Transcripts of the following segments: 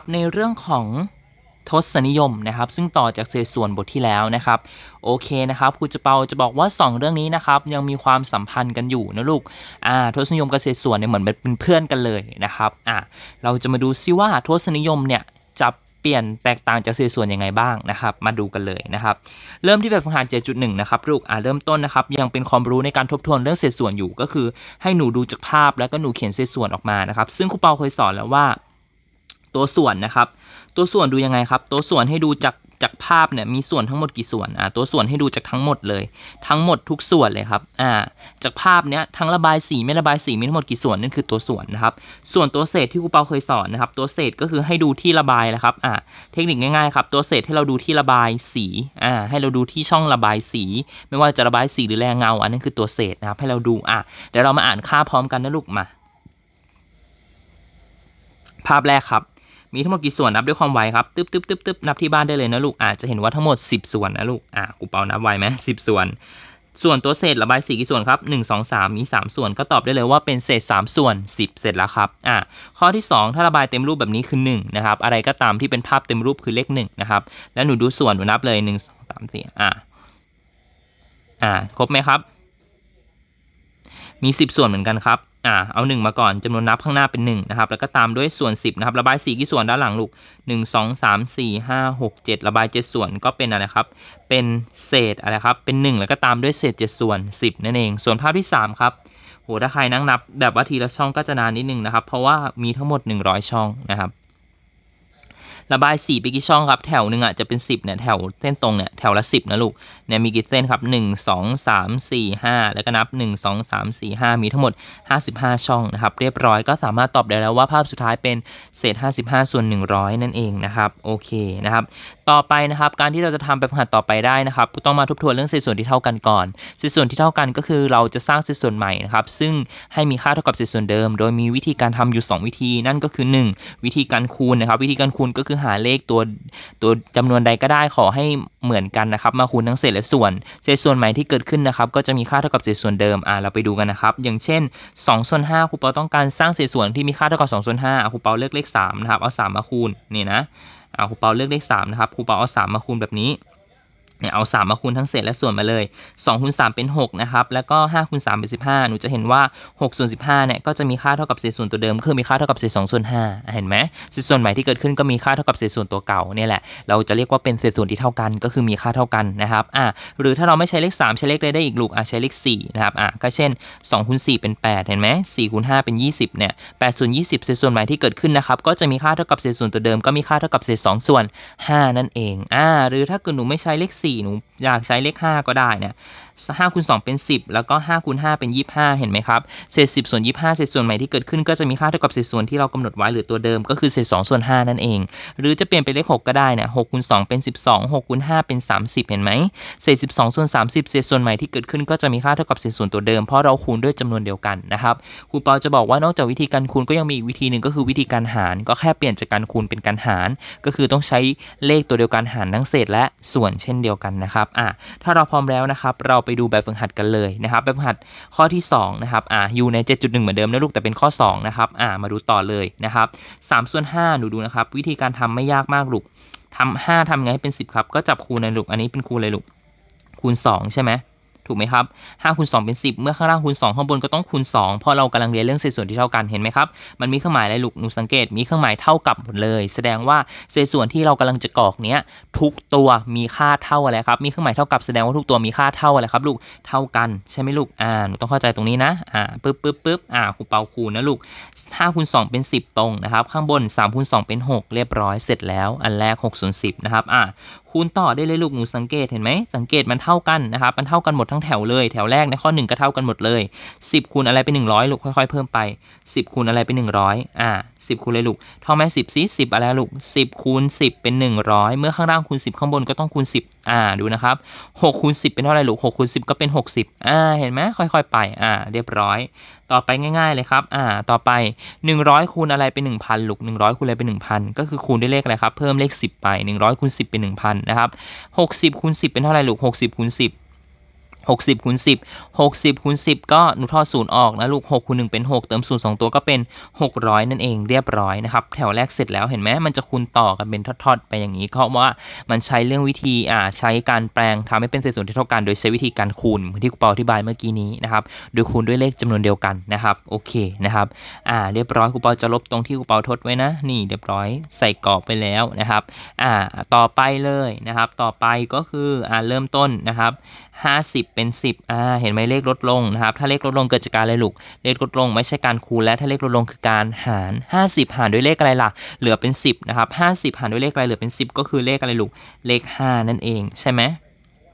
ับในเรื่องของทศนิยมนะครับ ซึ่งต่อจากเศษส่วนบทที่แล้วนะครับ โอเคนะครับครูจะเปาจะบอกว่า 2 เรื่องนี้นะครับยังมีความสัมพันธ์กันอยู่นะลูกอ่าทศนิยมกับเศษส่วนเนี่ยเหมือนเป็นเพื่อนกันเลยนะครับอ่าเราจะมาดูซิว่าทศนิยมเนี่ยจะเปลี่ยนแตกต่างจากเศษส่วนยังไงบ้างนะครับ มาดูกันเลยนะครับ เริ่มที่แบบฝึกหัด7.1 นะครับลูกอ่าเริ่มต้นนะครับ ยังเป็นความรู้ในการทบทวนเรื่องเศษส่วนอยู่ก็คือ ให้หนูดูจากภาพแล้วก็หนูเขียนเศษส่วนออกมานะครับ ซึ่งครูเปาเคยสอนแล้วว่า ตัวส่วนนะครับ ตัวส่วนดูยังไงครับ ตัวส่วนให้ดูจากจากภาพเนี่ยมีส่วนทั้งหมดกี่ส่วนอ่าตัวส่วนให้ดูจากทั้งหมดเลย ทั้งหมดทุกส่วนเลยครับอ่าจากภาพเนี้ยทั้งระบายสีไม่ระบายสีมีทั้งหมดกี่ส่วนนั่นคือตัวส่วนนะครับส่วนตัวเศษที่ครูเปาเคยสอนนะครับตัวเศษก็คือให้ดูที่ระบายนะครับอ่าเทคนิคง่ายๆครับตัวเศษให้เราดูที่ระบายสีอ่าให้เราดูที่ช่องระบายสี ไม่ว่าจะระบายสีหรือแรงเงา อันนั้นคือตัวเศษนะครับให้เราดูอะเดี๋ยวเรามาอ่านค่าพร้อมกันนะลูกมา ภาพแรกครับ มีทั้งหมดกี่ส่วนนับด้วยความไวครับตึ๊บตึ๊บตึ๊บตึ๊บนับที่บ้านได้เลยนะลูกอาจจะเห็นว่าทั้งหมด 10 ส่วนนะลูกอะกูเปานับไวไหมสิบส่วน ส่วนตัวเศษระบายสีกี่ส่วนครับ1 2 3มี3ส่วนก็ตอบได้เลยว่าเป็นเศษ3ส่วน10เสร็จแล้วครับอะข้อที่2ถ้าระบายเต็มรูปแบบนี้คือ1นะครับอะไรก็ตามที่เป็นภาพเต็มรูปคือเลข1นะครับแล้วหนูดูส่วนหนูนับเลย1 2 3 4อะอะครบไหมครับ มี10ส่วนเหมือนกันครับ อ่าเอา1มาก่อนจำนวนนับข้างหน้าเป็น1นะครับแล้วก็ตามด้วยส่วน 10นะครับระบายสีกี่ส่วนด้านหลังลูก 1 2 3 4 5 6 7 ระบาย 7 ส่วนก็เป็นอะไรครับเป็นเศษอะไรครับเป็น 1 แล้วก็ตามด้วยเศษ 7 ส่วน 10 นั่นเอง ส่วนภาพที่ 3 ครับโหถ้าใครนั่งนับแบบว่าทีละช่องก็จะนานนิดนึงนะครับเพราะว่ามีทั้งหมด 100 ช่องนะครับ ระบายสีไปกี่ช่องครับแถวหนึ่งอะจะเป็น 10เนี่ยแถวเส้นตรงเนี่ยแถวละ 10 นะลูกเนี่ยมีกี่เส้นครับ 1 2 3 4 5 แล้วก็นับ 1 2 3 4 5 มีทั้งหมด 55 ช่องนะครับเรียบร้อยก็สามารถตอบได้แล้วว่าภาพสุดท้ายเป็นเศษ 55 ส่วน 100 นั่นเองนะครับโอเคนะครับต่อไปนะครับการที่เราจะทำแบบฝึกหัดต่อไปได้นะครับต้องมาทบทวนเรื่องเศษส่วนที่เท่ากันก่อนเศษส่วนที่เท่ากันก็คือเราจะสร้างเศษส่วนใหม่นะครับซึ่งให้มีค่าเท่ากับเศษส่วนเดิม โดยมีวิธีการทำอยู่ 2 วิธีนั่นก็คือ 1 วิธีการคูณนะครับวิธีการคูณก็คือหาเลขตัวตัวจำนวนใดก็ได้ขอให้เหมือนกันนะครับ มาคูณทั้งเศษและส่วน เศษส่วนใหม่ที่เกิดขึ้นนะครับ ก็จะมีค่าเท่ากับเศษส่วนเดิมอ่าเราไปดูกันนะครับ อย่างเช่น2ส่วน5ครูเปาต้องการสร้างเศษส่วนที่มีค่าเท่ากับ2ส่วน5ครูเปาเลือกเลข3นะครับเอา3มาคูณนี่นะอ่าครูเปาเลือกเลข3นะครับครูเปาเอา3มาคูณแบบนี้ เนี่ยเอา3มาคูณทั้งเศษและส่วนมาเลย2คูณ3เป็น6นะครับ แล้วก็5คูณ3เป็น15 หนูจะเห็นว่า6ส่วน15เนี่ยก็จะมีค่าเท่ากับเศษส่วนตัวเดิม คือมีค่าเท่ากับเศษ2ส่วน5เห็นไหมเศษส่วนใหม่ที่เกิดขึ้นก็มีค่าเท่ากับเศษส่วนตัวเก่าเนี่ยแหละ เราจะเรียกว่าเป็นเศษส่วนที่เท่ากัน ก็คือมีค่าเท่ากันนะครับ อ่าหรือถ้าเราไม่ใช้เลข 3 ใช้เลขใดได้อีกลูก อะใช้เลข4นะครับ อะก็เช่น2คูณ4เป็น8 เห็นไหม4คูณ5เป็น 20 เนี่ย8ส่วน20 เศษส่วนใหม่ที่เกิดขึ้นนะครับ ก็จะมีค่าเท่ากับเศษส่วนตัวเดิม ก็มีค่าเท่ากับเศษ2ส่วน5นั่นเอง อ่า หรือถ้าเกิดหนูไม่ใช้เลข4หนูอยากใช้เลข 5 ก็ได้เนี่ย 5คูณ2เป็น 10 แล้วก็5คูณ5เป็น 25 เห็นไหมครับเศษ 10 ส่วน 25 เศษส่วนใหม่ที่เกิดขึ้นก็จะมีค่าเท่ากับเศษส่วนที่เรากำหนดไว้หรือตัวเดิมก็คือเศษ2ส่วน5นั่นเอง หรือจะเปลี่ยนเป็นเลข6ก็ได้นี่ย6คูณ2เป็น 12 6คูณ5เป็น 30 เห็นไหมเศษ 12 ส่วน 30 เศษส่วนใหม่ที่เกิดขึ้นก็จะมีค่าเท่ากับเศษส่วนตัวเดิมเพราะเราคูณด้วยจำนวนเดียวกันนะครับครูเปาจะบอกว่านอกจากวิธีการคูณก็ยังมีอีกวิธีหนึ่งก็คือวิธีการหาร ก็แค่เปลี่ยนจากการคูณเป็นการหาร ก็คือต้องใช้เลขตัวเดียวกันหารทั้งเศษและส่วนเช่นเดียวกันนะครับอะถ้าเราพร้อมแล้วนะครับเราไปไปดูแบบฝึกหัดกันเลยนะครับแบบฝึกหัดข้อที่2นะครับอ่าอยู่ใน 7.1 เหมือนเดิมนะลูกแต่เป็นข้อ2นะครับอ่ามาดูต่อเลยนะครับ3ส่วน5หนูดูนะครับวิธีการทำไม่ยากมากลูกทำ5ทำไงให้เป็น 10 ครับ ก็จับคูณเลยลูกอันนี้เป็นคูณเลยลูกคูณ 2 ใช่ไหม ถูกไหมครับ5คูณ2เป็น 10 เมื่อข้างล่างคูณ2ข้างบนก็ต้องคูณ2เพราะเรากำลังเรียนเรื่องเศษส่วนที่เท่ากันเห็นไหมครับมันมีเครื่องหมายอะไรลูกหนูสังเกตมีเครื่องหมายเท่ากับหมดเลย แสดงว่าเศษส่วนที่เรากำลังจะกรอกเนี้ยทุกตัวมีค่าเท่าอะไรครับมีเครื่องหมายเท่ากับแสดงว่าทุกตัวมีค่าเท่าอะไรครับลูกเท่ากันใช่ไหมลูกอ่าหนูต้องเข้าใจตรงนี้นะอ่าปึ๊บปึ๊บปึ๊บอ่าครูเปาคูณนะลูก5คูณ2เป็น 10 ตรงนะครับข้างบน3คูณ2เป็น 6 เรียบร้อยเสร็จแล้วอันแรก6ส่วน10นะครับอ่า คูณต่อได้เลยลูกหนูสังเกตเห็นไหมสังเกตมันเท่ากันนะครับมันเท่ากันหมดทั้งแถวเลยแถวแรกในข้อ 1 ก็เท่ากันหมดเลย 10 คูณอะไรเป็น 100 ลูกค่อยๆ เพิ่มไป 10 คูณอะไรเป็น 100 อ่า 10 คูณเลยลูกท่องไหม10สิ10 อะไรลูก 10 คูณ 10 เป็น 100 เมื่อข้างล่างคูณ 10 ข้างบนก็ต้องคูณ 10อ่าดูนะครับ6คูณ10 เป็นเท่าไหร่ลูก6คูณ10 ก็เป็น 60อ่าเห็นไหมค่อยๆ ไปอ่าเรียบร้อย ต่อไปง่ายๆเลยครับอ่าต่อไป 100 คูณอะไรเป็น 1,000ลูก100 คูณอะไรเป็น 1,000 ก็คือคูณด้วยเลขอะไรครับเพิ่มเลข 10 ไป 100คูณ10 เป็น 1,000 นะครับ 60คูณ10 เป็นเท่าไหร่ลูก60คูณ10 60คูณ10 60คูณ10 ก็หนูทอดศูนย์ออกนะลูก6คูณ1เป็น 6 เติมศูนย์สองตัวก็เป็น 600 นั่นเองเรียบร้อยนะครับ แถวแรกเสร็จแล้วเห็นไหมมันจะคูณต่อกันเป็นทอดๆ ไปอย่างนี้เพราะว่ามันใช้เรื่องวิธีอ่าใช้การแปลงทำให้เป็นเศษส่วนที่เท่ากัน โดยใช้วิธีการคูณเหมือนที่ครูเปาอธิบายเมื่อกี้นี้นะครับโดยคูณด้วยเลขจำนวนเดียวกันนะครับโอเคนะครับอ่าเรียบร้อยครูเปาจะลบตรงที่ครูเปาทดไว้นะ นี่เรียบร้อยใส่กรอบไปแล้วนะครับอ่าต่อไปเลยนะครับ ต่อไปก็คืออ่าเริ่มต้นนะครับ 50 เป็น 10อ่าเห็นไหมเลขลดลงนะครับ ถ้าเลขลดลงเกิดจากการอะไรลูก เลขลดลงไม่ใช่การคูณและถ้าเลขลดลงคือการหาร 50 หารด้วยเลขอะไรล่ะ เหลือเป็น 10นะครับ50 หารด้วยเลขอะไรเหลือเป็น 10 ก็คือเลขอะไรลูก เลข 5 นั่นเองใช่ไหม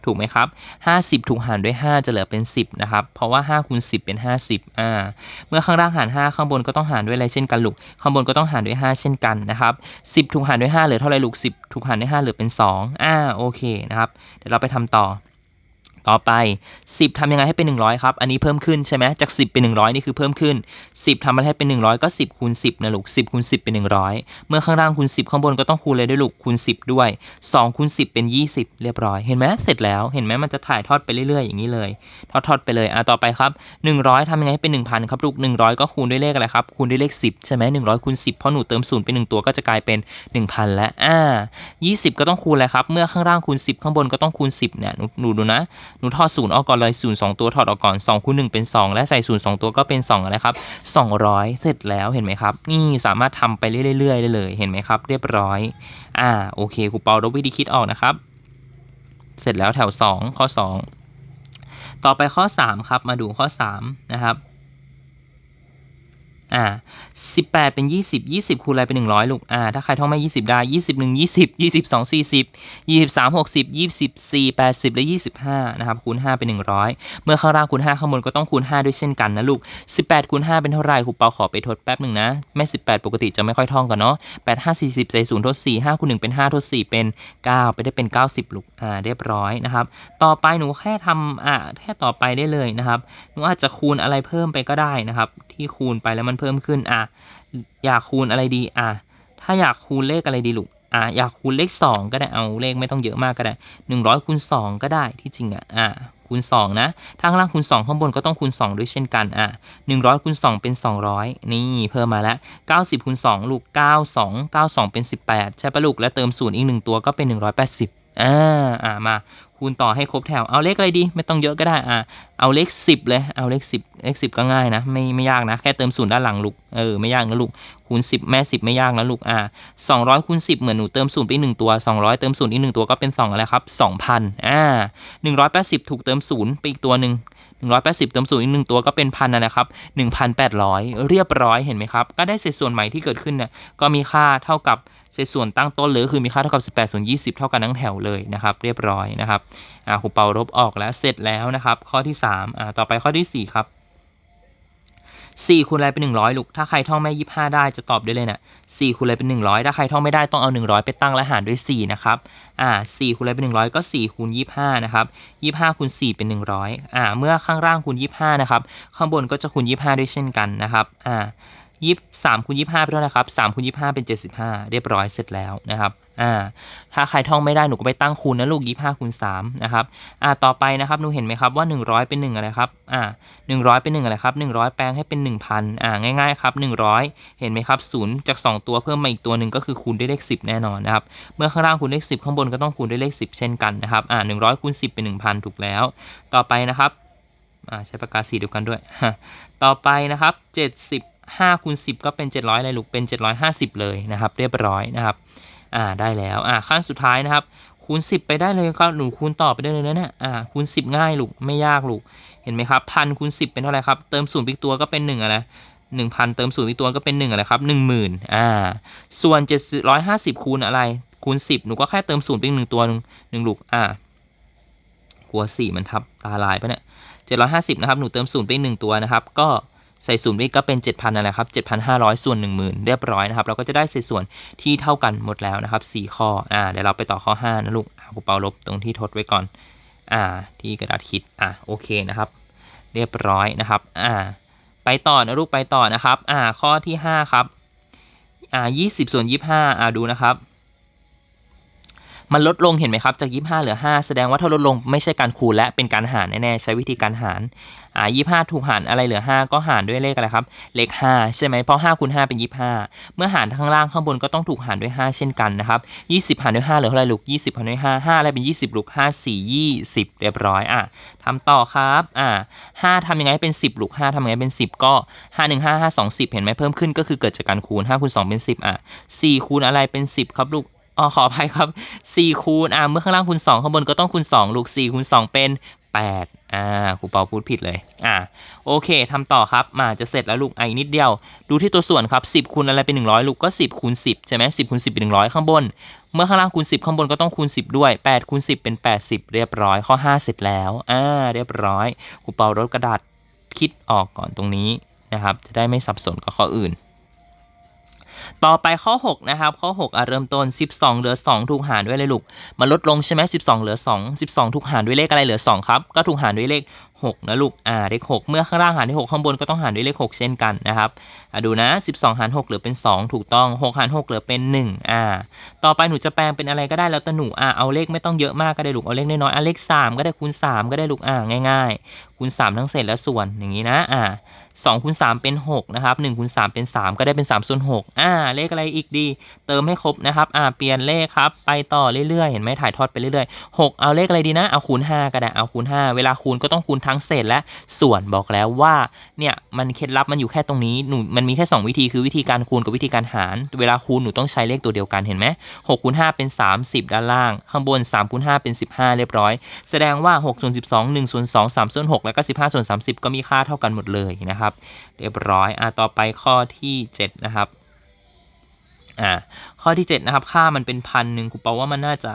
ถูกไหมครับ 50 ถูกหารด้วย 5 จะเหลือเป็น 10 นะครับ เพราะว่า5คูณ10 เป็น 50 อ่า เมื่อข้างล่างหาร 5 ข้างบนก็ต้องหารด้วยอะไรเช่นกันลูก ข้างบนก็ต้องหารด้วย 5 เช่นกันนะครับ 10 ถูกหารด้วย 5 เหลือเท่าไรลูก 10 ถูกหารด้วย 5 เหลือเป็น 2 อ่า โอเคนะครับ เดี๋ยวเราไปทำต่อ ต่อไป 10ทำยังไงให้เป็น 100 ครับ อันนี้เพิ่มขึ้นใช่ไหมจาก 10 เป็น 100 นี่คือเพิ่มขึ้น 10ทำอะไรให้เป็น 100 ก็ 10คูณ10นะลูก 10คูณ10 เป็น 100 เมื่อข้างล่างคูณ10 ข้างบนก็ต้องคูณเลยด้วยลูกคูณ10 ด้วย2คูณ10 เป็น 20 เรียบร้อย เห็นไหมเสร็จแล้ว เห็นไหมมันจะถ่ายทอดไปเรื่อยๆ อย่างนี้เลย ทอดทอดๆไปเลย อะ ต่อไปครับ 100ทำยังไงให้เป็น 1,000 ครับลูก 100 ก็คูณด้วยเลขอะไรครับ คูณด้วยเลข 10 ใช่ไหม100คูณ10 เพราะหนูเติมศูนย์ไปหนึ่งตัวก็จะกลายเป็น 1,000 แล้ว อ่า 20 ก็ต้องคูณอะไรครับ เมื่อข้างล่างคูณ 10 ข้างบนก็ต้องคูณ 10 เนี่ย หนูดูนะหนูถอดศูนย์ออกก่อนเลยศูนย์สองตัวถอดออกก่อน2คูณ1เป็น2และใส่ศูนย์สองตัวก็เป็น2อะไรครับ200เสร็จแล้วเห็นไหมครับ นี่สามารถทำไปเรื่อยๆได้เลยเห็นไหมครับ เรียบร้อยอ่าโอเคครูเปาลบวิธีคิดออกนะครับ เสร็จแล้วแถว 2 ข้อ 2 ต่อไปข้อ 3 ครับ มาดูข้อ 3 นะครับ อ่า18เป็น20 20คูณอะไรเป็น100ลูก อ่า ถ้าใครท่องไม่20ได้21 20 22 40 23 60 24 80และ25นะครับคูณ5เป็น100เมื่อข้างล่างคูณ5ข้างบนก็ต้องคูณ5ด้วยเช่นกันนะลูก18คูณ5เป็นเท่าไหร่ครูเปาขอไปทดแป๊บหนึ่งนะแม่18ปกติจะไม่ค่อยท่องกันเนาะ8 5 40ใส่0ทด4 5คูณ1เป็น5ทด4เป็น9ไปได้เป็น90ลูก อ่า เรียบร้อยนะครับ ต่อไปหนูแค่ทำอ่าแค่ต่อไปได้เลยนะครับหนูอาจจะคูณอะไรเพิ่มไปก็ได้นะครับ ที่คูณไปแล้วมันเพิ่มขึ้นอะอยากคูณอะไรดีอะถ้าอยากคูณเลขอะไรดีลูกอะอยากคูณเลข 2 ก็ได้เอาเลขไม่ต้องเยอะมากก็ได้ 100คูณ2 ก็ได้ที่จริงอะอะคูณ2นะถ้างล่างคูณ2ข้างบนก็ต้องคูณ 2 ด้วยเช่นกันอะ100คูณ2เป็น 200 นี่เพิ่มมาแล้ว90คูณ2ลูก 92 92 เป็น 18 ใช่ปะลูก แล้วเติม0อีก 1 ตัวก็เป็น 180อ่าอ่ามา คูณต่อให้ครบแถว เอาเลขอะไรดี ไม่ต้องเยอะก็ได้อ่าเอาเลข 10 เลย เอาเลข 10เลข10 ก็ง่ายนะ ไม่ไม่ยากนะ แค่เติมศูนย์ด้านหลังลูก เออ ไม่ยากนะลูก คูณ 10 แม่ 10 ไม่ยากนะลูก อ่า200คูณ10 เหมือนหนูเติมศูนย์ไปอีกหนึ่งตัว 200 เติมศูนย์อีกหนึ่งตัวก็เป็น 2 อะไรครับ 2,000 อ่า 180 ถูกเติมศูนย์ไปอีกตัวหนึ่ง180 เติมศูนย์อีกหนึ่งตัวก็เป็นพันนะนะครับ 1,800 เรียบร้อยเห็นไหมครับ ก็ได้เศษส่วนใหม่ที่เกิดขึ้นเนี่ยก็มีค่าเท่ากับ เศษส่วนตั้งต้นเลยคือมีค่าเท่ากับ 18ส่วน20 เท่ากันทั้งแถวเลยนะครับ เรียบร้อยนะครับอ่าครูเปาลบออกแล้วเสร็จแล้วนะครับ ข้อที่3อ่าต่อไปข้อทีสี่4 ครับ4คูณอะไรเป็น 100 ลูก ถ้าใครท่องแม่ 25 ได้จะตอบได้เลยนะ่ะ4คูณอะไรเป็น 100 ถ้าใครท่องไม่ได้ต้องเอา 100 ไปตั้งและหารด้วย 4 นะครับ อ่า4คูณอะไรเป็น 100 ก็ 4 คูณ 25 นะครับ 25คูณ4 เป็น 100 อ่า เมื่อข้างล่างคูณ 25 นะครับ ข้างบนก็จะคูณ 25 ด้วยเช่นกันนะครับ อ่า ยี่สามคูณยี่ห้าเป็นเท่าไหร่ครับสามคูณยี่ห้าเป็นเจ็ดสิบห้าเรียบร้อยเสร็จแล้วนะครับอ่าถ้าใครท่องไม่ได้หนูก็ไปตั้งคูณนะลูกยี่ห้าคูณสามนะครับอ่าต่อไปนะครับหนูเห็นไหมครับว่าหนึ่งร้อยเป็นหนึ่งอะไรครับอ่าหนึ่งร้อยเป็นหนึ่งอะไรครับหนึ่งร้อยแปลงให้เป็นหนึ่งพันอ่าง่ายๆครับหนึ่งร้อยเห็นไหมครับศูนย์จากสองตัวเพิ่มมาอีกตัวหนึ่งก็คือคูณด้วยเลขสิบแน่นอนนะครับเมื่อข้างล่างคูณเลขสิบข้างบนก็ต้องคูณด้วยเลขสิบเช่นกันนะครับอ่าหนึ่งร้อยคูณสิบเป็นหนึ่งพันถูกแล้ว ต่อไปนะครับอ่าใช้ปากกาสีเดียวกันด้วย ต่อไปนะครับเจ็ดสิบ ห้าคูณสิบก็เป็นเจ็ดร้อยเลยลูกเป็นเจ็ดร้อยห้าสิบเลยนะครับ เรียบร้อยนะครับอ่าได้แล้วอ่าขั้นสุดท้ายนะครับ คูณสิบไปได้เลยครับหนูคูณต่อไปได้เลยนะเนี่ยอ่าคูณสิบง่ายลูกไม่ยากลูกเห็นไหมครับพันคูณสิบเป็นเท่าไหร่ครับเติมศูนย์อีกตัวก็เป็นหนึ่งอะไรหนึ่งพันเติมศูนย์อีกตัวก็เป็นหนึ่งอะไรครับหนึ่งหมื่นอ่า ส่วนเจ็ดร้อยห้าสิบคูณอะไร คูณสิบหนูก็แค่เติมศูนย์ไปอีกหนึ่งตัวหนึ่งหนึ่งลูกอ่ากลัวสี่มันทับตาลายปะเนี่ยเจ็ดร้อยห้าสิบนะครับหนูเติมศูนย์ไปหนึ่งตัวนะครับ ก็ ใส่ศูนย์ไปก็เป็น 7,000นั่นแหละครับ 7,500 ส่วน 10,000 เรียบร้อยนะครับ เราก็จะได้เศษส่วนที่เท่ากันหมดแล้วนะครับ 4 ข้อ อ่า เดี๋ยวเราไปต่อข้อ 5 นะลูกอ่าครูเปาลบตรงที่ทดไว้ก่อน อ่า ที่กระดาษคิด อ่าโอเคนะครับ เรียบร้อยนะครับ อ่า ไปต่อนะลูก ไปต่อนะครับ อ่า ข้อที่ 5 ครับ อ่า 20 ส่วน 25 อ่า ดูนะครับมันลดลงเห็นไหมครับ จาก 25 เหลือ 5 แสดงว่าถ้าลดลงไม่ใช่การคูณและเป็นการหารแน่ๆ ใช้วิธีการหาร อ่า25ถูกหารอะไรเหลือ 5 ก็หารด้วยเลขอะไรครับ เลข 5 ใช่ไหมเพราะ5คูณ5เป็น 25 เมื่อหารข้างล่างข้างบนก็ต้องถูกหารด้วย 5 เช่นกันนะครับ20 หารด้วย 5 เหลือเท่าไหร่ลูก 20 หารด้วย 5 5อะไรเป็น 20 ลูก 5 4 20 เรียบร้อยอะทำต่อครับอ่า5ทำยังไงให้เป็น 10 ลูก 5ทำยังไงเป็น 10 ก็ 5 1 5 5 2 10 เห็นไหมเพิ่มขึ้นก็คือเกิดจากการคูณ5คูณ2เป็น 10อะ4คูณอะไรเป็น 10 ครับลูกอ๋อขออภัยครับ4คูณอ่าเมื่อข้างล่างคูณ2ข้างบนก็ต้องคูณ2ลูก4คูณ2เป็น8 อ่าครูเปาพูดผิดเลย อ่า โอเคทำต่อครับ มาจะเสร็จแล้วลูกอีกนิดเดียว ดูที่ตัวส่วนครับ 10คูณอะไรเป็น100 ลูกก็ 10คูณ10 ใช่ไหม10คูณ10เป็น100ข้างบน เมื่อข้างล่างคูณ10 ข้างบนก็ต้องคูณ 10 ด้วย8คูณ10 เป็น 80 เรียบร้อยข้อ5เสร็จแล้ว อ่า เรียบร้อยครูเปาลดกระดาษคิดออกก่อนตรงนี้นะครับ จะได้ไม่สับสนกับข้ออื่น ต่อไปข้อ 6 นะครับ ข้อ 6อะเริ่มต้น 12 เหลือ 2 ถูกหารด้วยอะไรลูก มันลดลงใช่ไหม12 เหลือ 2 12 ถูกหารด้วยเลขอะไรเหลือ 2 ครับ ก็ถูกหารด้วยเลข 6 นะลูก อ่า เลข 6 เมื่อข้างล่างหารด้วย6ข้างบนก็ต้องหารด้วยเลข 6 เช่นกันนะครับ อะดูนะ 12 หาร 6 เหลือเป็น 2 ถูกต้อง 6 หาร 6 เหลือเป็น 1 อ่า ต่อไปหนูจะแปลงเป็นอะไรก็ได้แล้วแต่หนู อ่า เอาเลขไม่ต้องเยอะมากก็ได้ลูก เอาเลขน้อยๆอะเลข 3 ก็ได้คูณ 3 ก็ได้ลูก อ่า ง่าย ๆ คูณ 3 ทั้งเศษและส่วน อย่างนี้นะ อ่า 2คูณ3เป็น 6 นะครับ1คูณ3เป็น 3 ก็ได้เป็น3ส่วน6อ่า เลขอะไรอีกดี เติมให้ครบนะครับ อ่า เปลี่ยนเลขครับ ไปต่อเรื่อยๆ เห็นไหมถ่ายทอดไปเรื่อยๆ 6 เอาเลขอะไรดีนะ เอาคูณ 5 ก็ได้ เอาคูณ 5 เวลาคูณก็ต้องคูณทั้งเศษและส่วนบอกแล้วว่า เนี่ย มันเคล็ดลับมันอยู่แค่ตรงนี้หนูมันมีแค่ 2 วิธีคือวิธีการคูณกับวิธีการหาร เวลาคูณหนูต้องใช้เลขตัวเดียวกัน เห็นไหม6คูณ5เป็น 30 ด้านล่าง ข้างบน3คูณ5เป็น 15 เรียบร้อย แสดงว่า6ส่วน12 1ส่วน2 3ส่วน6แล้วก็15ส่วน30 ก็มีค่าเท่ากันหมดเลยนะครับเรียบร้อยอะต่อไปข้อที่ 7 นะครับอ่าข้อที่ 7 นะครับ ค่ามันเป็นพันหนึ่งครูเปาว่ามันน่าจะ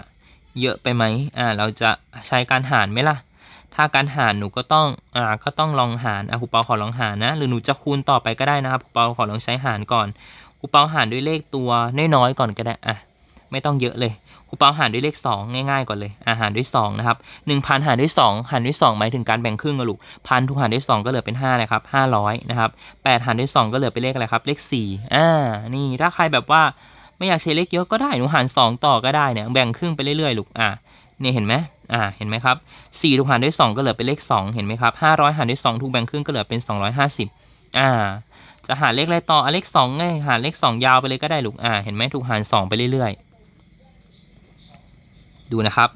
เยอะไปไหมอ่าเราจะใช้การหารไหมล่ะ ถ้าการหารหนูก็ต้องอ่าก็ต้องลองหารอะครูเปาขอลองหารนะ หรือหนูจะคูณต่อไปก็ได้นะครับครูเปาขอลองใช้หารก่อนครูเปาหารด้วยเลขตัวน้อยๆก่อนก็ได้อะไม่ต้องเยอะเลย ครูเปาหารด้วยเลข 2 ง่ายๆก่อนเลยอาหารด้วย2นะครับ1,000 หารด้วย 2 หารด้วย 2 หมายถึงการแบ่งครึ่งอะลูกพันถูกหารด้วย 2 ก็เหลือเป็น5เลยครับ500นะครับ8หารด้วย 2 ก็เหลือเป็นเลขอะไรครับเลข4อ่านี่ถ้าใครแบบว่าไม่อยากใช้เลขเยอะก็ได้หนูหาร 2 ต่อก็ได้เนี่ยแบ่งครึ่งไปเรื่อยๆลูกอ่าเนี่ยเห็นไหมอ่า เห็นไหมครับ4ถูกหารด้วย 2 ก็เหลือเป็นเลข 2 เห็นไหมครับ500 หารด้วย 2 ถูกแบ่งครึ่งก็เหลือเป็น 250 อ่า จะหาเลขอะไรต่ออเลข2ไงหาเลข 2 ยาวไปเลยก็ได้ลูก อ่า เห็นไหมถูกหาร 2 ไปเรื่อยๆ ดูนะครับ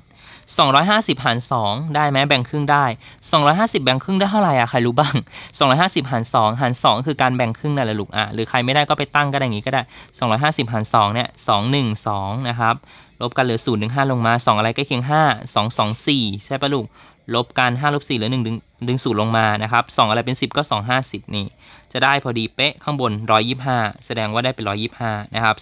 250 หาร 2 ได้ไหมแบ่งครึ่งได้ 250 แบ่งครึ่งได้เท่าไหร่อะใครรู้บ้าง 250 หาร 2 หาร 2 คือการแบ่งครึ่งนั่นแหละลูกอะหรือใครไม่ได้ก็ไปตั้งก็ได้อย่างนี้ก็ได้ 250 หาร 2 เนี่ย 2 1 2 นะครับ ลบกันเหลือ0ถึง5ลงมา 2 อะไรใกล้เคียง 5 2 2 4 ใช่ปะลูก ลบกัน5ลบ4เหลือ1ดึงดึง0ลงมานะครับ 2 อะไรเป็น 10 ก็ 250 นี่ จะได้พอดีเป๊ะข้างบน 125 แสดงว่าได้เป็น 125 นะครับ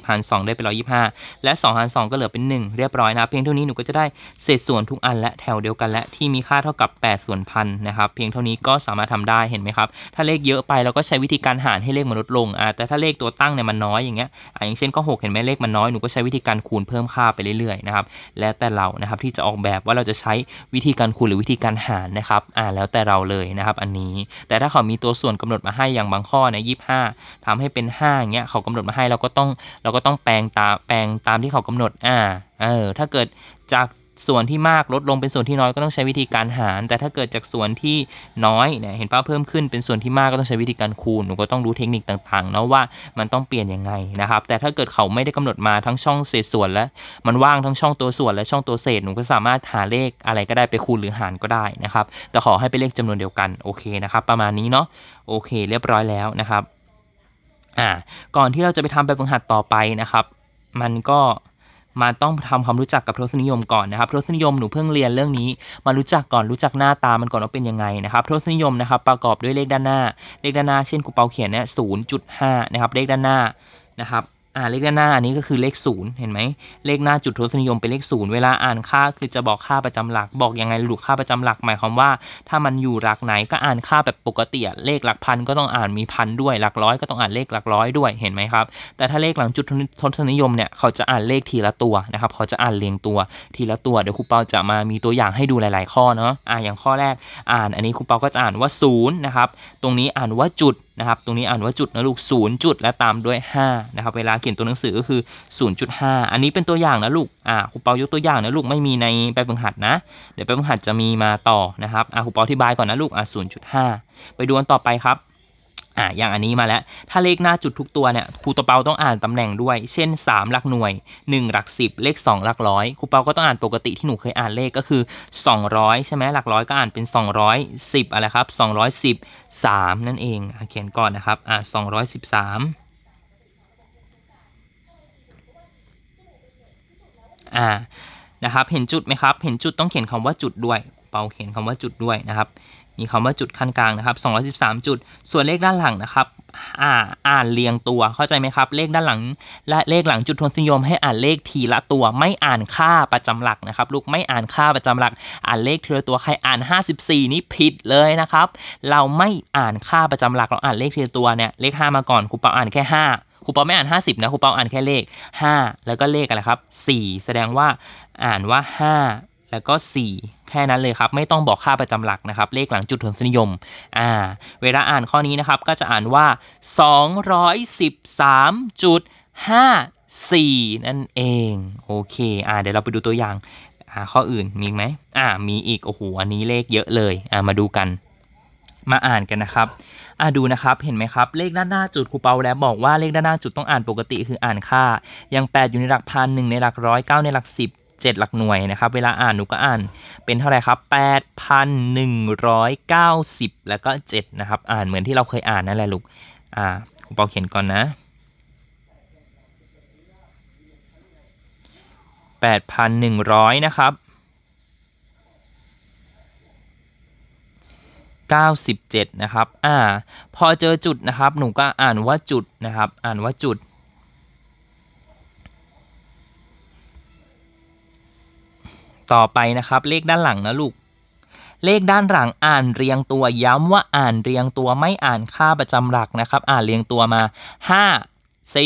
250หาร2ได้เป็น 125 และ 2หาร2ก็เหลือเป็น 1 เรียบร้อยนะเพียงเท่านี้หนูก็จะได้เศษส่วนทุกอันและแถวเดียวกันและที่มีค่าเท่ากับ 8 ส่วนพันนะครับ เพียงเท่านี้ก็สามารถทำได้เห็นไหมครับ ถ้าเลขเยอะไปเราก็ใช้วิธีการหารให้เลขมันลดลงอ่าแต่ถ้าเลขตัวตั้งเนี่ยมันน้อยอย่างเงี้ยอ่าอย่างเช่นข้อ6เห็นไหมเลขมันน้อยหนูก็ใช้วิธีการคูณเพิ่มค่าไปเรื่อยๆนะครับแล้วแต่เรานะครับที่จะออกแบบว่าเราจะใช้วิธีการคูณหรือวิธีการหารนะครับอ่าแล้วแต่เราเลยนะครับอันนี้ แต่ถ้าเขามีตัวส่วนกำหนดมาให้อย่างบางข้อเนี่ยยี่ห้าทำให้เป็น5อย่างเงี้ยเขากำหนดมาให้เราก็ต้องเราก็ต้องแปลงตามแปลงตามที่เขากำหนดอ่าเออถ้าเกิดจากส่วนที่มากลดลงเป็นส่วนที่น้อยก็ต้องใช้วิธีการหาร แต่ถ้าเกิดจากส่วนที่น้อยเนี่ยเห็นป้าเพิ่มขึ้นเป็นส่วนที่มากก็ต้องใช้วิธีการคูณหนูก็ต้องรู้เทคนิคต่างๆนาะว่ามันต้องเปลี่ยนยังไงนะครับ แต่ถ้าเกิดเขาไม่ได้กำหนดมาทั้งช่องเศษส่วนและมันว่างทั้งช่องตัวส่วนและช่องตัวเศษหนูก็สามารถหาเลขอะไรก็ได้ไปคูณหรือหารก็ได้นะครับแต่ขอให้เป็นเลขจำนวนเดียวกันโอเคนะครับประมาณนี้เนาะ โอเค เรียบร้อยแล้วนะครับอ่าก่อนที่เราจะไปทำแบบฝึกหัดต่อไปนะครับ มันก็มาต้องทำความรู้จักกับทศนิยมก่อนนะครับทศนิยมหนูเพิ่งเรียนเรื่องนี้ มารู้จักก่อนรู้จักหน้าตามันก่อนว่าเป็นยังไงนะครับทศนิยมนะครับ ประกอบด้วยเลขด้านหน้า เลขด้านหน้าเช่นกูเปาเขียนเนี่ยศูนย์จุดห้านะครับเลขด้านหน้านะครับ อ่าเลขด้านหน้าอันนี้ก็คือเลขศูนย์เห็นไหมเลขหน้าจุดทศนิยมเป็นเลขศูนย์เวลาอ่านค่าคือจะบอกค่าประจำหลัก บอกยังไงลูกค่าประจำหลักหมายความว่า ถ้ามันอยู่หลักไหนก็อ่านค่าแบบปกติเลขหลักพันก็ต้องอ่านมีพันด้วยหลักร้อยก็ต้องอ่านเลขหลักร้อยด้วยเห็นไหมครับแต่ถ้าเลขหลังจุดทศนิยมเนี่ยเขาจะอ่านเลขทีละตัวนะครับเขาจะอ่านเรียงตัวทีละตัวเดี๋ยวครูเปาจะมามีตัวอย่างให้ดูหลาย ๆ ข้อเนาะอ่าอย่างข้อแรกอ่านอันนี้ครูเปาก็จะอ่านว่าศูนย์นะครับตรงนี้อ่านว่าจุด นะครับตรงนี้อ่านว่าจุดนะลูก0จุดและตามด้วย5นะครับเวลาเขียนตัวหนังสือก็คือ 0.5 อันนี้เป็นตัวอย่างนะลูกอ่าครูเปายกตัวอย่างนะลูกไม่มีในแบบฝึกหัดนะ เดี๋ยวแบบฝึกหัดจะมีมาต่อนะครับอ่าครูเปาอธิบายก่อนนะลูกอ่า0.5 ไปดูกันต่อไปครับ อ่าอย่างอันนี้มาแล้ว ถ้าเลขหน้าจุดทุกตัวเนี่ยครูตัวเปาต้องอ่านตำแหน่งด้วย เช่น 3 หลักหน่วย 1 หลัก 10 เลข 2 หลักร้อยครูเปาก็ต้องอ่านปกติที่หนูเคยอ่านเลขก็คือ 200 ใช่ไหมหลักร้อยก็อ่านเป็น 210 อะไรครับ 213นั่นเองเขียนก่อนนะครับอ่า213อ่านะครับเห็นจุดไหมครับ เห็นจุดต้องเขียนคำว่าจุดด้วย เปาเขียนคำว่าจุดด้วยนะครับ มีคำว่าจุดขั้นกลางนะครับ213 จุด ส่วนเลขด้านหลังนะครับ อ่าอ่านเรียงตัวเข้าใจไหมครับ เลขด้านหลัง และเลขหลังจุดทศนิยมให้อ่านเลขทีละตัว ไม่อ่านค่าประจำหลักนะครับ ลูกไม่อ่านค่าประจำหลัก อ่านเลขทีละตัวใครอ่าน 54 นี่ผิดเลยนะครับ เราไม่อ่านค่าประจำหลักเราอ่านเลขทีละตัวเนี่ยเลข 5 มาก่อนครูเปาอ่านแค่ 5ครูเปาไม่อ่าน 50 นะครูเปาอ่านแค่เลข 5 แล้วก็เลขอะไรครับ 4 แสดงว่าอ่านว่า 5 แล้วก็ 4 แค่นั้นเลยครับ ไม่ต้องบอกค่าประจำหลักนะครับ เลขหลังจุดทศนิยมอ่าเวลาอ่านข้อนี้นะครับ ก็จะอ่านว่า 213.54 นั่นเอง โอเคอ่าเดี๋ยวเราไปดูตัวอย่างอ่าข้ออื่นมีไหมอ่ามีอีก โอ้โห อันนี้เลขเยอะเลยอ่ามาดูกัน มาอ่านกันนะครับอ่าดูนะครับ เห็นไหมครับ เลขด้านหน้าจุดครูเปาแล้วบอกว่าเลขด้านหน้าจุดต้องอ่านปกติคืออ่านค่าอย่าง8 อยู่ในหลักพันหนึ่งในหลักร้อยเก้าในหลักสิบ เจ็ดหลักหน่วยนะครับ เวลาอ่านหนูก็อ่านเป็นเท่าไหร่ครับ 8,190 แล้วก็ 7 นะครับ อ่านเหมือนที่เราเคยอ่านนั่นแหละลูก อ่าครูเปาเขียนก่อนนะ8,100 นะครับ 97 นะครับ อ่า พอเจอจุดนะครับ หนูก็อ่านว่าจุดนะครับ อ่านว่าจุด ต่อไปนะครับ เลขด้านหลังนะลูก เลขด้านหลังอ่านเรียงตัวย้ำว่าอ่านเรียงตัวไม่อ่านค่าประจำหลักนะครับ อ่านเรียงตัวมา 5 4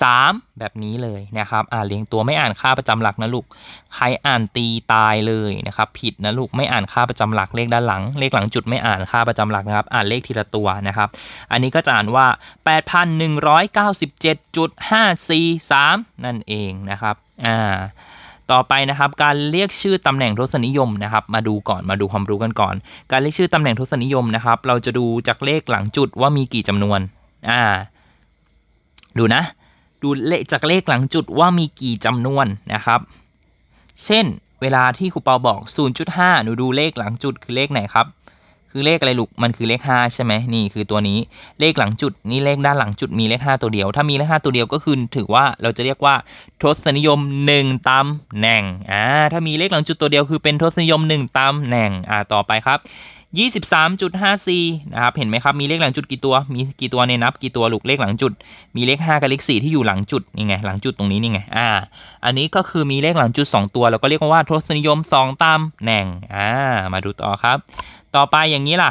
3 แบบนี้เลยนะครับ อ่านเรียงตัวไม่อ่านค่าประจำหลักนะลูก ใครอ่านตีตายเลยนะครับ ผิดนะลูก ไม่อ่านค่าประจำหลักเลขด้านหลัง เลขหลังจุดไม่อ่านค่าประจำหลักนะครับ อ่านเลขทีละตัวนะครับ อันนี้ก็จะอ่านว่า 8,197.543 นั่นเองนะครับ อ่า ต่อไปนะครับการเรียกชื่อตำแหน่งทศนิยมนะครับ มาดูก่อนมาดูความรู้กันก่อน การเรียกชื่อตำแหน่งทศนิยมนะครับ เราจะดูจากเลขหลังจุดว่ามีกี่จำนวนอ่าดูนะ ดูเลขจากเลขหลังจุดว่ามีกี่จำนวนนะครับ เช่น เวลาที่ครูเปาบอก 0.5 หนูดูเลขหลังจุดคือเลขไหนครับ คือเลขอะไรลูก มันคือเลข 5 ใช่ไหมนี่คือตัวนี้ เลขหลังจุด นี่เลขด้านหลังจุดมีเลข 5 ตัวเดียว ถ้ามีเลข 5 ตัวเดียวก็คือถือว่าเราจะเรียกว่าทศนิยม 1ตำแหน่ง อ่า ถ้ามีเลขหลังจุดตัวเดียวคือเป็นทศนิยม 1ตำแหน่ง อ่า ต่อไปครับ23.54นะครับ เห็นไหมครับ มีเลขหลังจุดกี่ตัว มีกี่ตัวเนี่ยนับกี่ตัวลูกเลขหลังจุด มีเลข 5 กับเลข 4 ที่อยู่หลังจุด นี่ไง หลังจุดตรงนี้นี่ไง อ่า อันนี้ก็คือมีเลขหลังจุด 2 ตัวเราก็เรียกว่าทศนิยม 2ตำแหน่ง อ่า มาดูต่อครับ ต่อไปอย่างนี้ล่ะ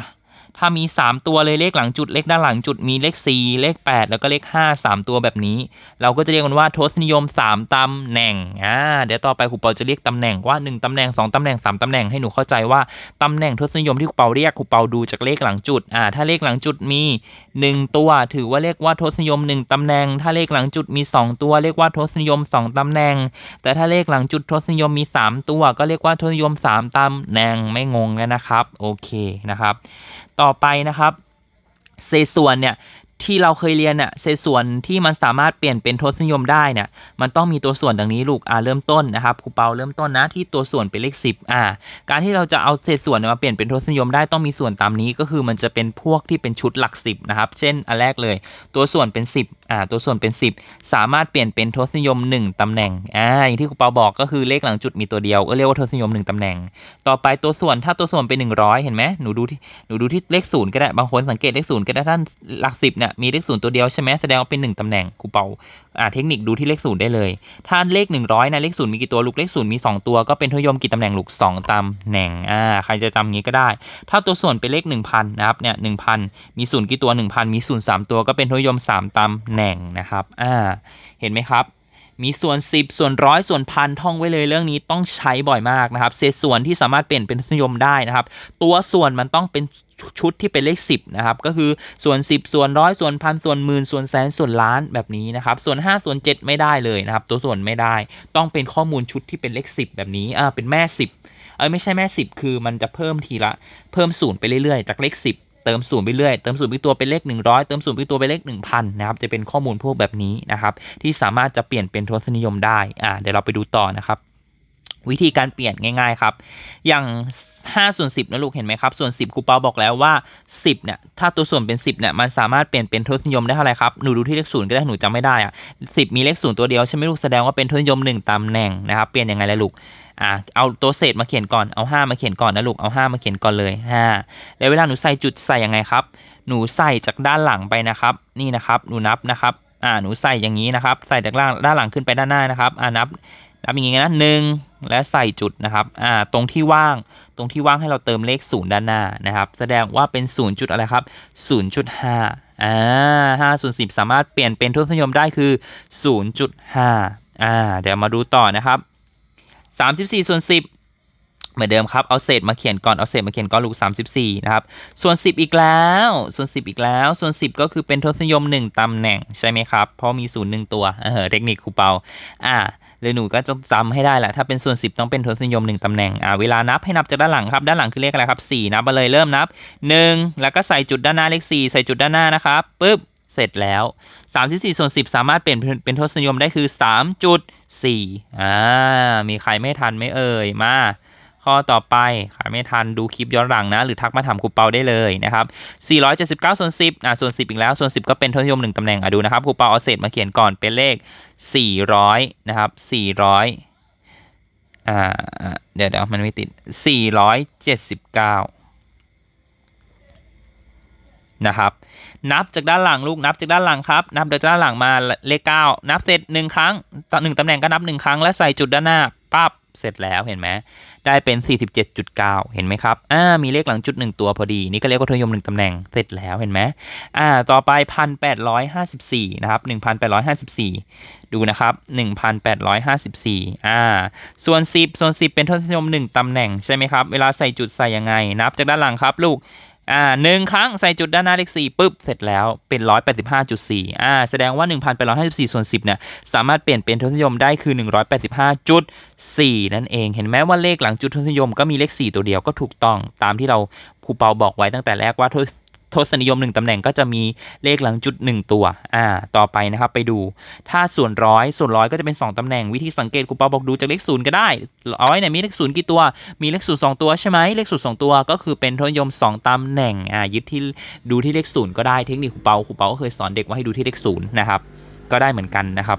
ถ้ามี 3 ตัวเลยเลขหลังจุดเลขด้านหลังจุดมีเลข 4 เลข 8 แล้วก็เลข 5 3 ตัวแบบนี้ เราก็จะเรียกกันว่าทศนิยม 3ตำแหน่งอ่าเดี๋ยวต่อไปครูเปาจะเรียกตำแหน่งว่า 1ตำแหน่ง 2ตำแหน่ง 3ตำแหน่งให้หนูเข้าใจว่าตำแหน่งทศนิยมที่ครูเปาเรียกครูเปาดูจากเลขหลังจุดอ่าถ้าเลขหลังจุดมี 1 ตัว ถือว่าเรียกว่าทศนิยม 1ตำแหน่ง ถ้าเลขหลังจุดมี 2 ตัว เรียกว่าทศนิยม 2ตำแหน่ง แต่ถ้าเลขหลังจุดทศนิยมมี 3 ตัว ก็เรียกว่าทศนิยม 3ตำแหน่งไม่งงแล้วนะครับโอเคนะครับ ต่อไปนะครับ เศษส่วนเนี่ยที่เราเคยเรียนเนี่ยเศษส่วนที่มันสามารถเปลี่ยนเป็นทศนิยมได้เนี่ยมันต้องมีตัวส่วนดังนี้ลูกอ่าเริ่มต้นนะครับครูเปาเริ่มต้นนะที่ตัวส่วนเป็นเลข 10อ่าการที่เราจะเอาเศษส่วนมาเปลี่ยนเป็นทศนิยมได้ต้องมีส่วนตามนี้ก็คือมันจะเป็นพวกที่เป็นชุดหลัก 10นะครับเช่นอันแรกเลย ตัวส่วนเป็น 10อ่าตัวส่วนเป็น 10 สามารถเปลี่ยนเป็นทศนิยม 1ตำแหน่งอ่าอย่างที่ครูเปาบอกก็คือเลขหลังจุดมีตัวเดียวก็เรียกว่าทศนิยม 1ตำแหน่ง ต่อไปตัวส่วนถ้าตัวส่วนเป็น 100 เห็นไหมหนูดูที่หนูดูที่เลขศูนย์ก็ได้บางคนสังเกตเลขศูนย์ก็ได้ท่านหลักสิบเนี่ยมีเลขศูนย์ตัวเดียวใช่ไหมแสดงว่าเป็น 1ตำแหน่งครูเปาอ่าเทคนิคดูที่เลขศูนย์ได้เลยถ้าเลข 100นะเลขศูนย์มีกี่ตัวลูกเลขศูนย์มี2 ตัวก็เป็นทศนิยมกี่ตำแหน่งลูก2ตำแหน่งอ่าใครจะจำงี้ก็ได้ ถ้าตัวส่วนเป็นเลข 1,000นะครับเนี่ย1,000 มีศูนย์กี่ตัว 1,000 มีศูนย์สามตัวก็เป็นทศนิยม 3ตำแหน่งนะครับอ่าเห็นไหมครับ มีส่วน 10 ส่วนร้อยส่วนพันท่องไว้เลยเรื่องนี้ต้องใช้บ่อยมากนะครับ เศษส่วนที่สามารถเปลี่ยนเป็นทศนิยมได้นะครับ ตัวส่วนมันต้องเป็นชุดที่เป็นเลข 10 นะครับ ก็คือส่วน 10 ส่วนร้อยส่วนพันส่วนหมื่นส่วนแสนส่วนล้านแบบนี้นะครับ ส่วน 5 ส่วน 7 ไม่ได้เลยนะครับ ตัวส่วนไม่ได้ ต้องเป็นข้อมูลชุดที่เป็นเลข 10 แบบนี้อ่าเป็นแม่ 10 เอ้ยไม่ใช่แม่ 10 คือมันจะเพิ่มทีละ เพิ่มศูนย์ไปเรื่อยๆ จากเลข 10 เติมศูนย์ไปเรื่อย เติมศูนย์ไปตัวเป็นเลข 100 เติมศูนย์ไปตัวเป็นเลข 1000 นะครับ จะเป็นข้อมูลพวกแบบนี้นะครับ ที่สามารถจะเปลี่ยนเป็นทศนิยมได้อ่าเดี๋ยวเราไปดูต่อนะครับวิธีการเปลี่ยนง่ายๆครับ อย่าง5ส่วน10นะลูกเห็นไหมครับ ส่วน 10ครูเปาบอกแล้วว่า 10เนี่ยถ้าตัวส่วนเป็น 10เนี่ยมันสามารถเปลี่ยนเป็นทศนิยมได้เท่าไหร่ครับ หนูดูที่เลขศูนย์ก็ได้หนูจำไม่ได้อะ10มีเลขศูนย์ตัวเดียวใช่ไหมลูกแสดงว่าเป็นทศนิยม 1ตำแหน่งนะครับ เปลี่ยนยังไงล่ะลูก อ่าเอาตัวเศษมาเขียนก่อนเอา 5 มาเขียนก่อนนะลูกเอา 5 มาเขียนก่อนเลย 5 แล้วเวลาหนูใส่จุดใส่ยังไงครับ หนูใส่จากด้านหลังไปนะครับ นี่นะครับหนูนับนะครับอ่าหนูใส่อย่างนี้นะครับ ใส่จากด้านด้านหลังขึ้นไปด้านหน้านะครับอ่านับนับอย่างงี้นะหนึ่งและใส่จุดนะครับอ่าตรงที่ว่างตรงที่ว่างให้เราเติมเลขศูนย์ด้านหน้านะครับ แสดงว่าเป็นศูนย์จุดอะไรครับศูนย์จุดห้าอ่าห้าส่วนสิบสามารถเปลี่ยนเป็นทศนิยมได้คือศูนย์จุดห้าอ่าเดี๋ยวมาดูต่อนะครับ สามสิบสี่ส่วนสิบเหมือนเดิมครับ เอาเศษมาเขียนก่อน เอาเศษมาเขียนก่อนลูก 34 นะครับ ส่วน 10 อีกแล้ว ส่วน 10 อีกแล้ว ส่วน 10 ก็คือเป็นทศนิยม 1ตำแหน่งใช่ไหมครับ เพราะมีศูนย์หนึ่งตัว เออ เทคนิคครูเปา อ่าเลยหนูก็จะจำให้ได้แหละ ถ้าเป็นส่วน 10 ต้องเป็นทศนิยม 1ตำแหน่ง อ่า เวลานับให้นับจากด้านหลังครับ ด้านหลังคือเลขอะไรครับ 4 นับมาเลย เริ่มนับ 1 แล้วก็ใส่จุดด้านหน้าเลข 4 ใส่จุดด้านหน้านะครับ ปึ๊บ เสร็จแล้ว 34ส่วน10 สามารถเปลี่ยนเป็นทศนิยมได้คือ 3.4อ่ามีใครไม่ทันไหมเอ่ยมาข้อต่อไปใครไม่ทันดูคลิปย้อนหลังนะ หรือทักมาถามครูเปาได้เลยนะครับ 479 ส่วน 10อ่าส่วน 10 อีกแล้ว ส่วน 10 ก็เป็นทศนิยม1ตำแหน่งอะดูนะครับครูเปาเอาเศษมาเขียนก่อนเป็นเลข 400 นะครับ 400อ่าเดี๋ยวเดี๋ยวมันไม่ติด 479 นะครับ นับจากด้านหลังลูกนับจากด้านหลังครับ นับจากด้านหลังมาเลข9นับเสร็จ1ครั้งต่อหนึ่งตำแหน่งก็นับ1ครั้งแล้วใส่จุดด้านหน้าปั๊บเสร็จแล้วเห็นไหมได้เป็น 47.9 เห็นไหมครับอ่ามีเลขหลังจุด 1 ตัวพอดี นี่ก็เรียกว่าทศนิยม 1ตำแหน่งเสร็จแล้วเห็นไหมอ่าต่อไป 1,854 นะครับ 1,854 ดูนะครับ 1,854 อ่าส่วน 10 ส่วน 10 เป็นทศนิยม 1ตำแหน่งใช่ไหมครับ เวลาใส่จุดใส่ยังไง นับจากด้านหลังครับลูก อ่าหนึ่งครั้งใส่จุดด้านหน้าเลขสี่ปุ๊บ เสร็จแล้วเป็น 185.4อ่าแสดงว่า 1,854ส่วน10เนี่ยสามารถเปลี่ยนเป็นทศนิยมได้คือ 185.4 นั่นเอง เห็นไหมว่าเลขหลังจุดทศนิยมก็มีเลข 4 ตัวเดียวก็ถูกต้องตามที่เราครูเปาบอกไว้ตั้งแต่แรกว่าทศ ทศนิยม 1ตำแหน่งก็จะมีเลขหลังจุด 1 ตัว อ่า ต่อไปนะครับไปดู ถ้าส่วนร้อยส่วนร้อยก็จะเป็น 2ตำแหน่งวิธีสังเกตครูเปาบอกดูจากเลขศูนย์ก็ได้ร้อยเนี่ยมีเลขศูนย์กี่ตัว มีเลขศูนย์สองตัวใช่ไหมเลขศูนย์สองตัวก็คือเป็นทศนิยม 2ตำแหน่ง อ่ายึดที่ดูที่เลขศูนย์ก็ได้เทคนิคครูเปาครูเปาก็เคยสอนเด็กว่าให้ดูที่เลขศูนย์นะครับก็ได้เหมือนกันนะครับ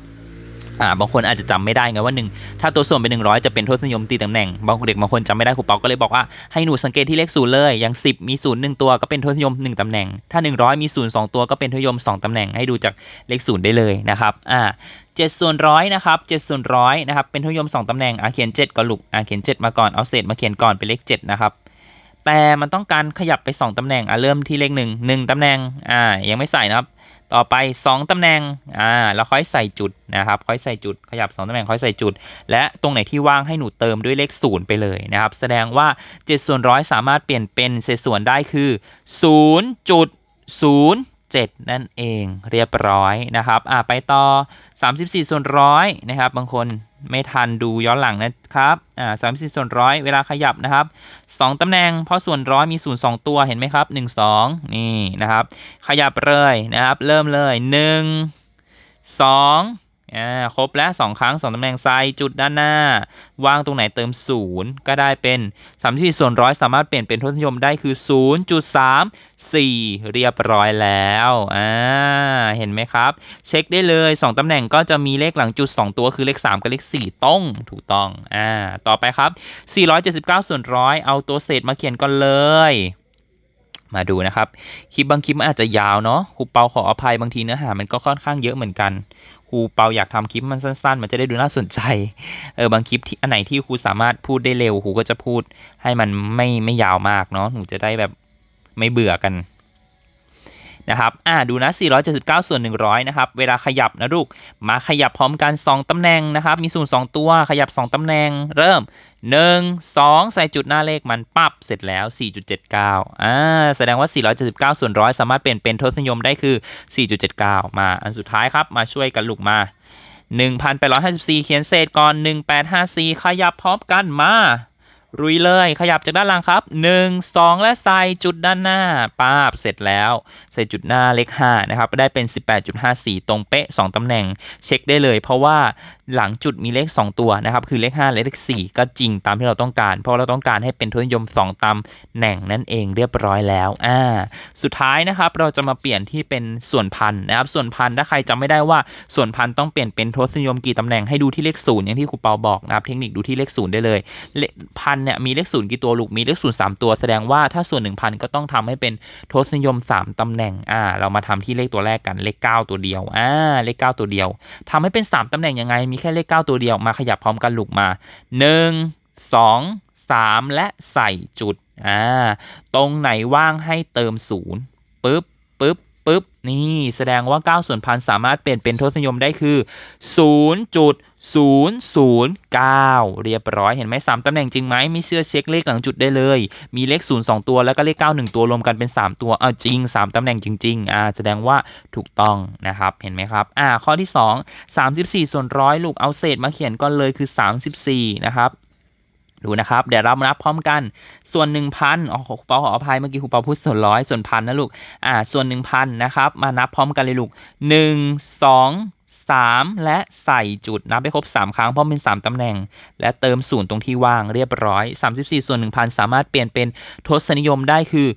อ่าบางคนอาจจะจำไม่ได้ไงว่าหนึ่งถ้าตัวส่วนเป็น 100 จะเป็นทศนิยมตีตำแหน่งบางเด็กบางคนจำไม่ได้ครูเปาก็เลยบอกว่าให้หนูสังเกตที่เลขศูนย์เลยอย่าง 10 มีศูนย์หนึ่งตัวก็เป็นทศนิยม 1ตำแหน่ง ถ้า 100 มีศูนย์สองตัวก็เป็นทศนิยม 2ตำแหน่งให้ดูจากเลขศูนย์ได้เลยนะครับอ่า7ส่วนร้อยนะครับ7ส่วนร้อยนะครับเป็นทศนิยม 2ตำแหน่งอะเขียน 7ก่อนลูกอะเขียน 7 มาก่อนเอาเศษมาเขียนก่อนเป็นเลข7นะครับแต่มันต้องการขยับไป 2ตำแหน่งอะเริ่มที่เลข1 1ตำแหน่งอ่ายังไม่ใส่นะครับ ต่อไป 2 ตำแหน่ง อ่า แล้วค่อยใส่จุดนะครับ ค่อยใส่จุด ขยับ 2 ตำแหน่ง ค่อยใส่จุด และตรงไหนที่ว่างให้หนูเติมด้วยเลข 0 ไปเลยนะครับ แสดงว่า 7 ส่วนร้อยสามารถเปลี่ยนเป็นเศษส่วนได้คือ 0.0 7 นั่นเองเรียบร้อยนะครับอ่าไปต่อ 34 ส่วนร้อยนะครับ บางคนไม่ทันดูย้อนหลังนะครับอ่าสามส่วนร้อยเวลาขยับนะครับ 2 ตำแหน่ง เพราะส่วนร้อยมี0 2ตัวเห็นไหมครับ 1 2 นี่นะครับ ขยับเลยนะครับ เริ่มเลย 1 2 อ่าครบแล้ว 2 ครั้ง 2ตำแหน่งใส่จุดด้านหน้า ว่างตรงไหนเติม 0 ก็ได้เป็น34ส่วนร้อยสามารถเปลี่ยนเป็นทศนิยมได้คือ 0.34 เรียบร้อยแล้วอ่าเห็นไหมครับ เช็คได้เลย 2ตำแหน่งก็จะมีเลขหลังจุด 2 ตัวคือเลข 3 กับเลข 4 ต้องถูกต้องอ่าต่อไปครับ 479 ส่วนร้อยเอาตัวเศษมาเขียนก่อนเลยมาดูนะครับ คลิปบางคลิปมันอาจจะยาวเนาะครูเปาขออภัยบางทีเนื้อหามันก็ค่อนข้างเยอะเหมือนกัน ครูเปาอยากทำคลิปมันสั้น ๆ มันจะได้ดูน่าสนใจ เออบางคลิปที่อันไหนที่ครูสามารถพูดได้เร็วครูก็จะพูดให้มันไม่ไม่ยาวมากเนาะหนูจะได้แบบไม่เบื่อกัน นะครับอ่าดูนะ 479 ส่วน 100 นะครับ เวลาขยับนะลูก มาขยับพร้อมกัน 2 ตำแหน่งนะครับ มีศูนย์2ตัว ขยับ 2 ตำแหน่ง เริ่ม 1 2 ใส่จุดหน้าเลขมันปั๊บ เสร็จแล้ว 4.79อ่า แสดงว่า 479 ส่วนร้อยสามารถเปลี่ยนเป็นทศนิยมได้คือ 4.79 มา อันสุดท้ายครับ มาช่วยกันลูกมา 1,854 เขียนเศษก่อน 1854 ขยับพร้อมกันมา รุยเลยขยับจากด้านหลังครับ 1 2 และใส่จุดด้านหน้าป้าบเสร็จแล้ว ใส่จุดหน้าเลข5นะครับได้เป็น 18.54 ตรงเป๊ะ 2 ตำแหน่งเช็คได้เลย เพราะว่าหลังจุดมีเลข 2 ตัวนะครับ คือเลข 5 และเลข 4 ก็จริงตามที่เราต้องการ เพราะเราต้องการให้เป็นทศนิยม 2 ตำแหน่งนั่นเองเรียบร้อยแล้วอ่าสุดท้ายนะครับเราจะมาเปลี่ยนที่เป็นส่วนพันนะครับส่วนพันถ้าใครจำไม่ได้ว่าส่วนพันต้องเปลี่ยนเป็นทศนิยมกี่ตำแหน่งให้ดูที่เลขศูนย์อย่างที่ครูเปาบอกนะครับเทคนิคดูที่เลขศูนย์ได้เลยเลขพันเนี่ยมีเลขศูนย์กี่ตัวลูกมีเลขศูนย์สามตัวแสดงว่าถ้าส่วนหนึ่งพันก็ต้องทำให้เป็นทศนิยม 3ตำแหน่งอ่าเรามาทำที่เลขตัวแรกกันเลข 9 ตัวเดียวอ่าเลข 9 ตัวเดียวทำให้เป็น 3ตำแหน่งยังไง มีแค่เลข 9 ตัวเดียวมาขยับพร้อมกันลูกมา 1 2 3 และใส่จุดอ่าตรงไหนว่างให้เติมศูนย์ปึ๊บปึ๊บปึ๊บนี่แสดงว่า 9 ส่วนพันสามารถเปลี่ยนเป็นทศนิยมได้คือ 009 เรียบร้อยเห็นไหม3ตำแหน่งจริงไหมไม่เชื่อเช็คเลขหลังจุดได้เลย มีเลข 0 2 ตัวแล้วก็เลข 9 1 ตัวรวมกันเป็น 3 ตัวเอาจริง 3ตำแหน่งจริงๆอ่าแสดงว่าถูกต้องนะครับเห็นไหมครับอ่าข้อที่ 2 34 ส่วนร้อยลูกเอาเศษมาเขียนก่อนเลยคือ 34 นะครับดูนะครับ เดี๋ยวเรามานับพร้อมกัน ส่วน 1,000อ๋อครูเปาขออภัยเมื่อกี้ครูเปาพูดส่วนร้อยส่วนพันนะลูก อ่า ส่วน 1,000 นะครับ มานับพร้อมกันเลยลูก 1 2 3 และใส่จุดนับไปครบ 3 ครั้งเพราะเป็น 3 ตำแหน่ง และเติมศูนย์ตรงที่ว่างเรียบร้อย 34 ส่วน 1,000 สามารถเปลี่ยนเป็นทศนิยมได้คือ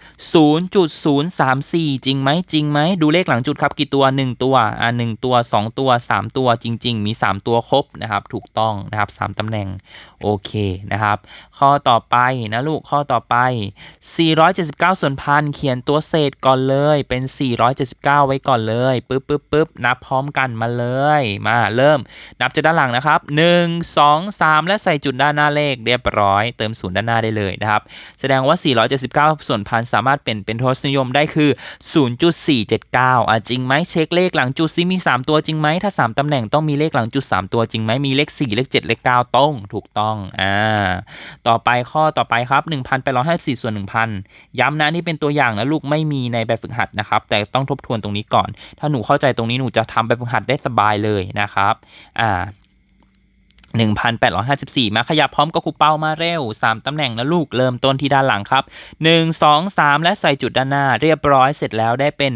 0.034 จริงไหมจริงไหมดูเลขหลังจุดครับกี่ตัว 1 ตัวอ่า1ตัว 2 ตัว 3 ตัวจริง ๆ มี 3 ตัวครบนะครับถูกต้องนะครับ 3 ตำแหน่งโอเคนะครับ ข้อต่อไปนะลูกข้อต่อไป 479 ส่วนพันเขียนตัวเศษก่อนเลยเป็น 479 ไว้ก่อนเลยปึ๊บปึ๊บปึ๊บนับพร้อมกันมาเลยมาเริ่มนับจากด้านหลังนะครับ 1 2 3 และใส่จุดด้านหน้าเลขเรียบร้อย เติมศูนย์ด้านหน้าได้เลยนะครับ แสดงว่า 479 ส่วนพันสามารถเปลี่ยนเป็นทศนิยมได้คือ 0.479อะจริงไหมเช็คเลขหลังจุดซิมี 3 ตัวจริงไหมถ้า 3ตำแหน่งต้องมีเลขหลังจุด 3 ตัวจริงไหมมีเลข 4 เลข 7 เลข 9 ต้องถูกต้องอ่าต่อไปข้อต่อไปครับ 1,854ส่วน1,000 ย้ำนะนี่เป็นตัวอย่างนะลูกไม่มีในแบบฝึกหัดนะครับแต่ต้องทบทวนตรงนี้ก่อน ถ้าหนูเข้าใจตรงนี้หนูจะทำแบบฝึกหัดได้สบายเลยนะครับอ่า 1,854 มาขยับพร้อมกับคูเป้ามาเร็ว 3 ตำแหน่งนะลูกเริ่มต้นที่ด้านหลังครับ 1 2 3 และใส่จุดด้านหน้า เรียบร้อยเสร็จแล้วได้เป็น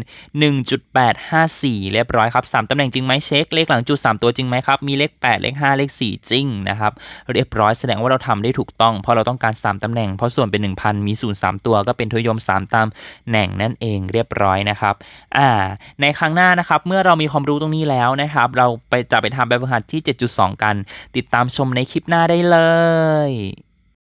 1.854 เรียบร้อยครับ 3 ตำแหน่งจริงไหมเช็ค เลขหลังจุด 3 ตัวจริงไหมครับ มีเลข 8 เลข 5 เลข 4 จริงนะครับ เรียบร้อยแสดงว่าเราทำได้ถูกต้อง เพราะเราต้องการ 3 ตำแหน่ง เพราะส่วนเป็น 1,000 มี 0 3 ตัวก็เป็นทศนิยม 3ตำแหน่งนั่นเองเรียบร้อยนะครับอ่าในครั้งหน้านะครับเมื่อเรามีความรู้ตรงนี้แล้วนะครับเราไปจะไปทำแบบฝึกหัดที่ 7.2 กันติดตามชมในคลิปหน้าได้เลย